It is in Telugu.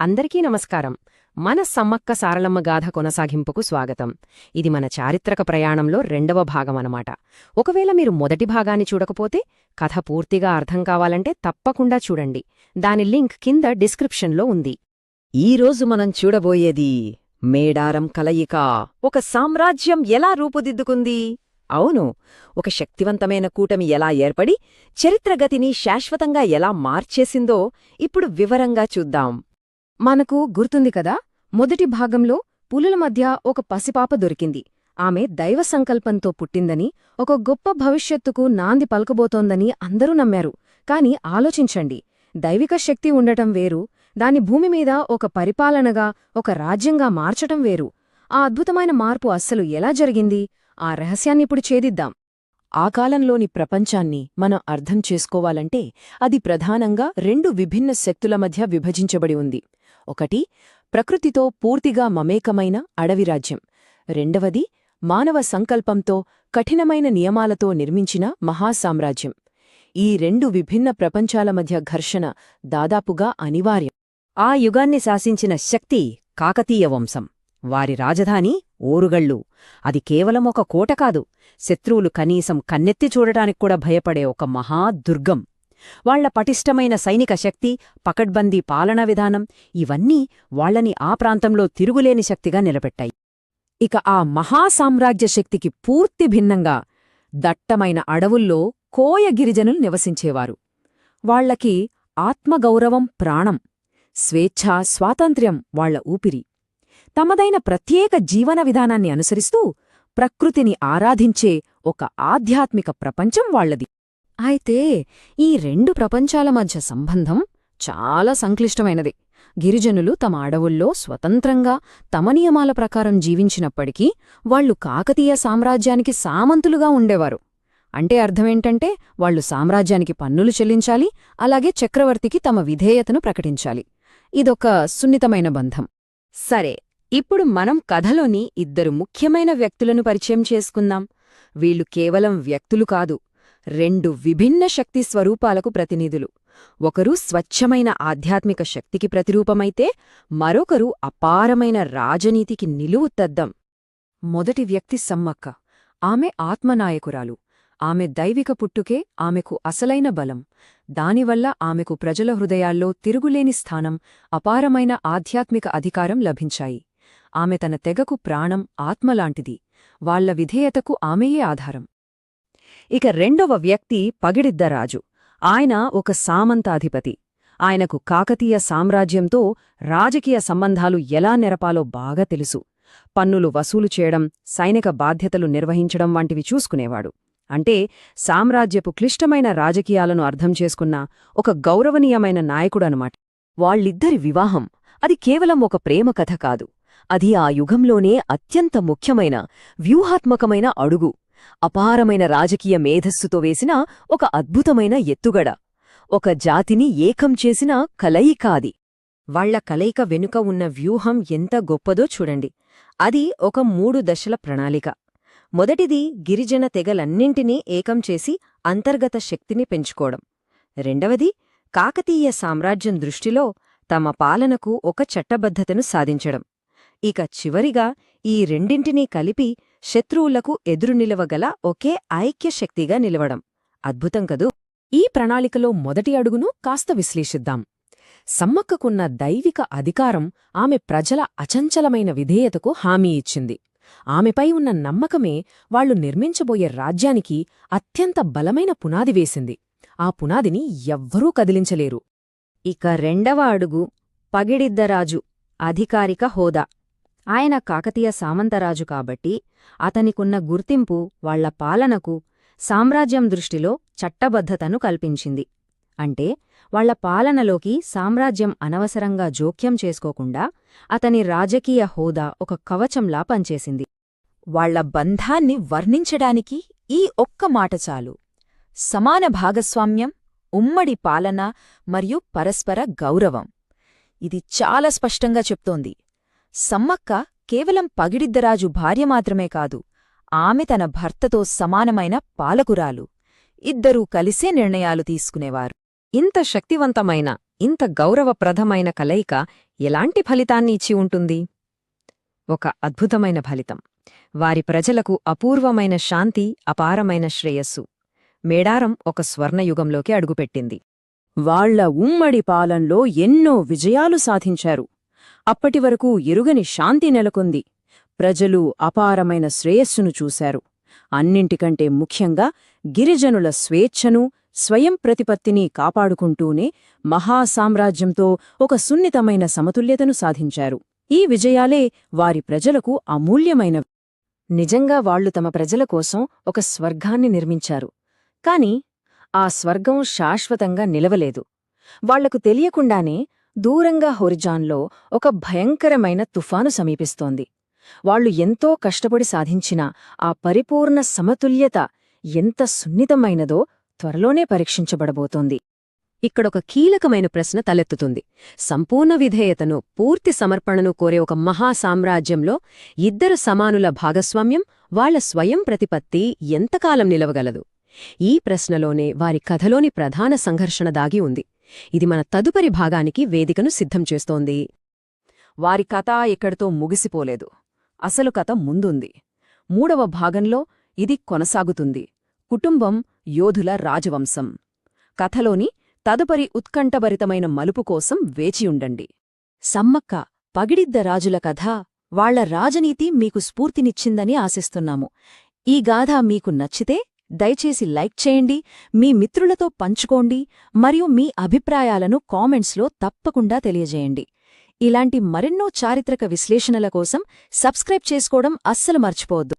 అందరికీ నమస్కారం. మన సమ్మక్క సారలమ్మ గాథ కొనసాగింపుకు స్వాగతం. ఇది మన చారిత్రక ప్రయాణంలో రెండవ భాగం అనమాట ఒకవేళ మీరు మొదటి భాగాన్ని చూడకపోతే కథ పూర్తిగా అర్థం కావాలంటే తప్పకుండా చూడండి. దాని లింక్ కింద డిస్క్రిప్షన్లో ఉంది. ఈరోజు మనం చూడబోయేది మేడారం కలయిక. ఒక సామ్రాజ్యం ఎలా రూపుదిద్దుకుంది? అవును ఒక శక్తివంతమైన కూటమి ఎలా ఏర్పడి చరిత్రగతిని శాశ్వతంగా ఎలా మార్చేసిందో ఇప్పుడు వివరంగా చూద్దాం. మనకు గుర్తుంది కదా మొదటి భాగంలో పులుల మధ్య ఒక పసిపాప దొరికింది. ఆమె దైవ సంకల్పంతో పుట్టిందని ఒక గొప్ప భవిష్యత్తుకు నాంది పలకబోతోందని అందరూ నమ్మారు. కాని ఆలోచించండి దైవిక శక్తి ఉండటం వేరు దాని భూమి మీద ఒక పరిపాలనగా ఒక రాజ్యంగా మార్చటం వేరు. ఆ అద్భుతమైన మార్పు అస్సలు ఎలా జరిగింది? ఆ రహస్యాన్నిప్పుడు ఛేదిద్దాం. ఆ కాలంలోని ప్రపంచాన్ని మనం అర్థం చేసుకోవాలంటే అది ప్రధానంగా రెండు విభిన్న శక్తుల మధ్య విభజించబడి ఉంది. ఒకటి ప్రకృతితో పూర్తిగా మమేకమైన అడవిరాజ్యం రెండవది మానవ సంకల్పంతో కఠినమైన నియమాలతో నిర్మించిన మహాసామ్రాజ్యం. ఈ రెండు విభిన్న ప్రపంచాల మధ్య ఘర్షణ దాదాపుగా అనివార్యం. ఆ యుగాన్ని శాసించిన శక్తి కాకతీయ వంశం. వారి రాజధాని ఓరుగళ్ళు. అది కేవలం ఒక కోట కాదు. శత్రువులు కనీసం కన్నెత్తి చూడటానికి కూడా భయపడే ఒక మహాదుర్గం. వాళ్ళ పటిష్టమైన సైనిక శక్తి పకడ్బందీ పాలనా విధానం ఇవన్నీ వాళ్ళని ఆ ప్రాంతంలో తిరుగులేని శక్తిగా నిలబెట్టాయి. ఇక ఆ మహాసామ్రాజ్య శక్తికి పూర్తి భిన్నంగా దట్టమైన అడవుల్లో కోయ గిరిజనులు నివసించేవారు. వాళ్ళకి ఆత్మగౌరవం ప్రాణం స్వేచ్ఛ స్వాతంత్ర్యం వాళ్ళ ఊపిరి. తమదైన ప్రత్యేక జీవన విధానాన్ని అనుసరిస్తూ ప్రకృతిని ఆరాధించే ఒక ఆధ్యాత్మిక ప్రపంచం వాళ్ళది అయితే ఈ రెండు ప్రపంచాల మధ్య సంబంధం చాలా సంక్లిష్టమైనది. గిరిజనులు తమ అడవుల్లో స్వతంత్రంగా తమ నియమాల ప్రకారం జీవించినప్పటికీ వాళ్ళు కాకతీయ సామ్రాజ్యానికి సామంతులుగా ఉండేవారు. అంటే అర్థమేంటంటే వాళ్ళు సామ్రాజ్యానికి పన్నులు చెల్లించాలి అలాగే చక్రవర్తికి తమ విధేయతను ప్రకటించాలి. ఇదొక సున్నితమైన బంధం. సరే ఇప్పుడు మనం కథలోని ఇద్దరు ముఖ్యమైన వ్యక్తులను పరిచయం చేసుకుందాం. వీళ్ళు కేవలం వ్యక్తులు కాదు రెండు విభిన్న శక్తి స్వరూపాలకు ప్రతినిధులు. ఒకరు స్వచ్ఛమైన ఆధ్యాత్మిక శక్తికి ప్రతిరూపమైతే మరొకరు అపారమైన రాజనీతికి నిలువు తద్దం. మొదటి వ్యక్తి సమ్మక్క. ఆమె ఆత్మనాయకురాలు. ఆమె దైవిక పుట్టుకే ఆమెకు అసలైన బలం. దానివల్ల ఆమెకు ప్రజల హృదయాల్లో తిరుగులేని స్థానం అపారమైన ఆధ్యాత్మిక అధికారం లభించాయి. ఆమె తన తెగకు ప్రాణం ఆత్మలాంటిది వాళ్ళ విధేయతకు ఆమెయే ఆధారం. ఇక రెండవ వ్యక్తి పగిడిద్దరాజు ఆయన ఒక సామంతాధిపతి. ఆయనకు కాకతీయ సామ్రాజ్యంతో రాజకీయ సంబంధాలు ఎలా నెరపాలో బాగా తెలుసు. పన్నులు వసూలు చేయడం సైనిక బాధ్యతలు నిర్వహించడం వంటివి చూసుకునేవాడు. అంటే సామ్రాజ్యపు క్లిష్టమైన రాజకీయాలను అర్థం చేసుకున్న ఒక గౌరవనీయమైన నాయకుడనమాట. వాళ్ళిద్దరి వివాహం అది కేవలం ఒక ప్రేమ కథ కాదు. అది ఆ యుగంలోనే అత్యంత ముఖ్యమైన వ్యూహాత్మకమైన అడుగు. అపారమైన రాజకీయ మేధస్సుతో వేసిన ఒక అద్భుతమైన ఎత్తుగడ. ఒక జాతిని ఏకం చేసిన కలయికాది వాళ్ళ కలయిక వెనుక ఉన్న వ్యూహం ఎంత గొప్పదో చూడండి. అది ఒక మూడు దశల ప్రణాళిక. మొదటిది గిరిజన తెగలన్నింటినీ ఏకం చేసి అంతర్గత శక్తిని పెంచుకోవడం. రెండవది కాకతీయ సామ్రాజ్యం దృష్టిలో తమ పాలనకు ఒక చట్టబద్ధతను సాధించడం. ఇక చివరిగా ఈ రెండింటినీ కలిపి శత్రువులకు ఎదురు నిలవగల ఒకే ఐక్యశక్తిగా నిలవడం. అద్భుతం కదూ? ఈ ప్రణాళికలో మొదటి అడుగును కాస్త విశ్లేషిద్దాం. సమ్మక్కకున్న దైవిక అధికారం ఆమె ప్రజల అచంచలమైన విధేయతకు హామీ ఇచ్చింది. ఆమెపై ఉన్న నమ్మకమే వాళ్ళు నిర్మించబోయే రాజ్యానికి అత్యంత బలమైన పునాది వేసింది. ఆ పునాదిని ఎవ్వరూ కదిలించలేరు. ఇక రెండవ అడుగు పగిడిద్దరాజు అధికారిక హోదా. ఆయన కాకతీయ సామంతరాజు కాబట్టి అతనికున్న గుర్తింపు వాళ్ళ పాలనకు సామ్రాజ్యం దృష్టిలో చట్టబద్ధతను కల్పించింది. అంటే వాళ్ళ పాలనలోకి సామ్రాజ్యం అనవసరంగా జోక్యం చేసుకోకుండా అతని రాజకీయ హోదా ఒక కవచంలా పనిచేసింది. వాళ్ళ బంధాన్ని వర్ణించడానికి ఈ ఒక్క మాట చాలు. సమాన భాగస్వామ్యం ఉమ్మడి పాలన మరియు పరస్పర గౌరవం. ఇది చాలా స్పష్టంగా చెప్తోంది. సమ్మక్క కేవలం పగిడిద్దరాజు భార్య మాత్రమే కాదు ఆమె తన భర్తతో సమానమైన పాలకురాలు. ఇద్దరూ కలిసే నిర్ణయాలు తీసుకునేవారు. ఇంత శక్తివంతమైన ఇంత గౌరవప్రదమైన కలయిక ఎలాంటి ఫలితాన్ని ఇచ్చి ఉంటుంది? ఒక అద్భుతమైన ఫలితం. వారి ప్రజలకు అపూర్వమైన శాంతి అపారమైన శ్రేయస్సు. మేడారం ఒక స్వర్ణయుగంలోకి అడుగుపెట్టింది. వాళ్ళ ఉమ్మడి పాలనలో ఎన్నో విజయాలు సాధించారు. అప్పటివరకు ఎరుగని శాంతి నెలకొంది. ప్రజలు అపారమైన శ్రేయస్సును చూశారు. అన్నింటికంటే ముఖ్యంగా గిరిజనుల స్వేచ్ఛను స్వయం ప్రతిపత్తిని కాపాడుకుంటూనే మహాసామ్రాజ్యంతో ఒక సున్నితమైన సమతుల్యతను సాధించారు. ఈ విజయాలే వారి ప్రజలకు అమూల్యమైనవి నిజంగా వాళ్ళు తమ ప్రజల కోసం ఒక స్వర్గాన్ని నిర్మించారు. కాని ఆ స్వర్గం శాశ్వతంగా నిలవలేదు. వాళ్ళకు తెలియకుండానే దూరంగా హొరిజాన్లో ఒక భయంకరమైన తుఫాను సమీపిస్తోంది. వాళ్ళు ఎంతో కష్టపడి సాధించిన ఆ పరిపూర్ణ సమతుల్యత ఎంత సున్నితమైనదో త్వరలోనే పరీక్షించబడబోతోంది. ఇక్కడొక కీలకమైన ప్రశ్న తలెత్తుతుంది. సంపూర్ణ విధేయతను పూర్తి సమర్పణను కోరే ఒక మహాసామ్రాజ్యంలో ఇద్దరు సమానుల భాగస్వామ్యం వాళ్ళ స్వయం ప్రతిపత్తి ఎంతకాలం నిలవగలదు? ఈ ప్రశ్నలోనే వారి కథలోని ప్రధాన సంఘర్షణ దాగి ఉంది. ఇది మన తదుపరి భాగానికి వేదికను సిద్ధం చేస్తోంది. వారి కథ ఇక్కడితో ముగిసిపోలేదు. అసలు కథ ముందుంది. మూడవ భాగంలో ఇది కొనసాగుతుంది. కుటుంబం యోధుల రాజవంశం. కథలోని తదుపరి ఉత్కంఠభరితమైన మలుపు కోసం వేచియుండండి సమ్మక్క పగిడిద్ద రాజుల కథ వాళ్ళ రాజనీతి మీకు స్ఫూర్తినిచ్చిందని ఆశిస్తున్నాము. ఈ గాథ మీకు నచ్చితే దయచేసి లైక్ చేయండి మీ మిత్రులతో పంచుకోండి మరియు మీ అభిప్రాయాలను కామెంట్స్లో తప్పకుండా తెలియజేయండి. ఇలాంటి మరెన్నో చారిత్రక విశ్లేషణల కోసం సబ్స్క్రైబ్ చేసుకోవడం అస్సలు మర్చిపోవద్దు.